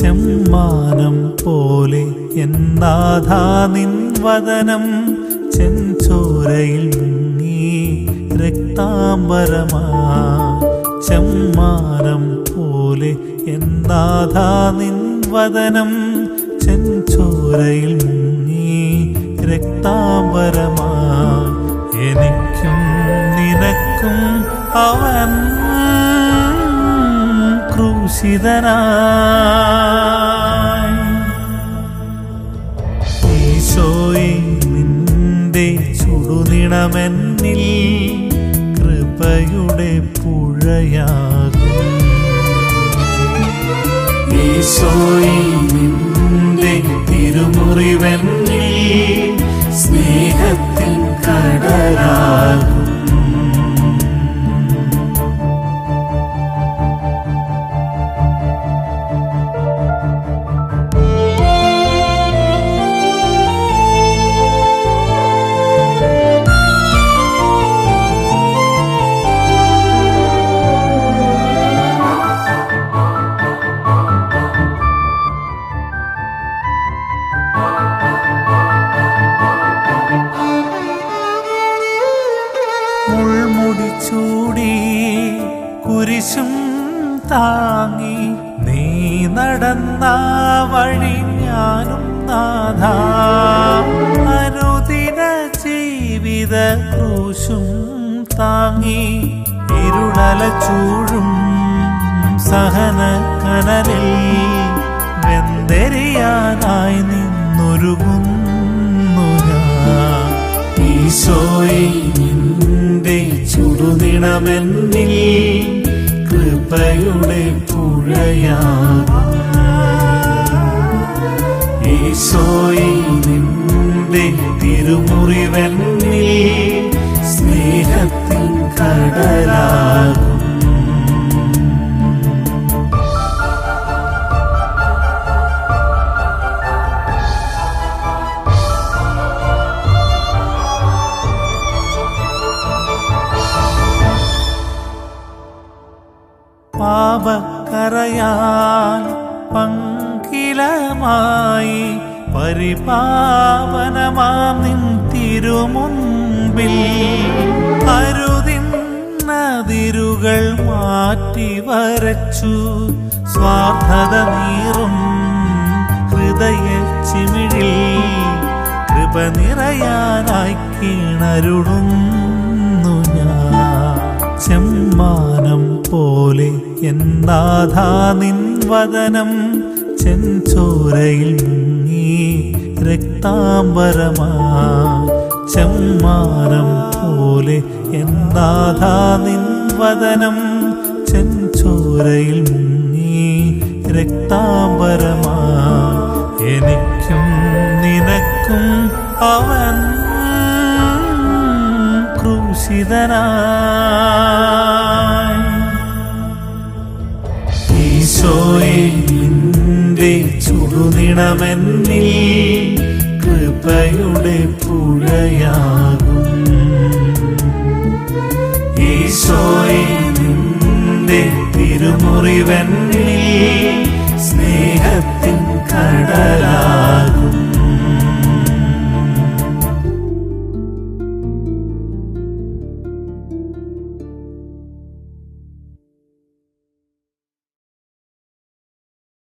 ചെമ്മാനം പോലെ എന്നാഥാ നിൻ വദനം? ചെഞ്ചോരയിൽ നീ രക്താംബരമാ. ചെമ്മാനം പോലെ എന്നാഥാ നിൻ വദനം? ചെഞ്ചോരയിൽ നീ രക്താംബരമാ. എനിക്കും നിനക്കും അവൻ ക്രൂശിതനായി. നിന്റെ ചുടുനിണമെന്നിൽ കൃപയുടെ പുഴയാകും. ഈശോയെ തിരുമുറിവെന്നിൽ സ്നേഹത്തിൻ കടലാകും ചൂടി കുരിശും താങ്ങി നീ നടന്ന വഴി ഞാനും നാഥ. അനുദിന ജീവിത ക്രൂശും താങ്ങി ഇരുളല ചൂഴും സഹന കനലിൽ വെന്തെരിയാനായി നിന്നൊരുകുന്നു ഞാൻ. ചുടുനിണമെന്നിൽ കൃപയുടെ നിന്റെ തിരുമുറിവെന്നിൽ സ്നേഹത്തിൻ കടലാകും പാപക്കറയാൽ പങ്കിലമായി പരിപാവനമാം നിൻ തിരുമുൻപിൽ. അരുതിന്നതിരുകൾ മാറ്റി വരച്ചു. സ്വാർത്ഥത നീറും ഹൃദയ ചിമിഴിൽ. കൃപ നിറയാനായി കിണരുടുന്നു ഞാൻ. ചെമ്മാനം പോലെ എന്നാഥാ നിൻ വദനം ചെഞ്ചോരയിൽ മുങ്ങി രക്താംബരമാ. ചെമ്മാനം പോലെ എന്നാഥാ നിൻ വദനം ചെഞ്ചോരയിൽ മുങ്ങി രക്താംബരമാ. എനിക്കും നിനക്കും അവൻ ക്രൂശിതനായി നിന്റെ ചുടുനിണമെന്നിൽ കൃപയുടെ പുഴയാകും. തിരുമുറിവെന്നിൽ സ്നേഹത്തിൻ കടലാകും.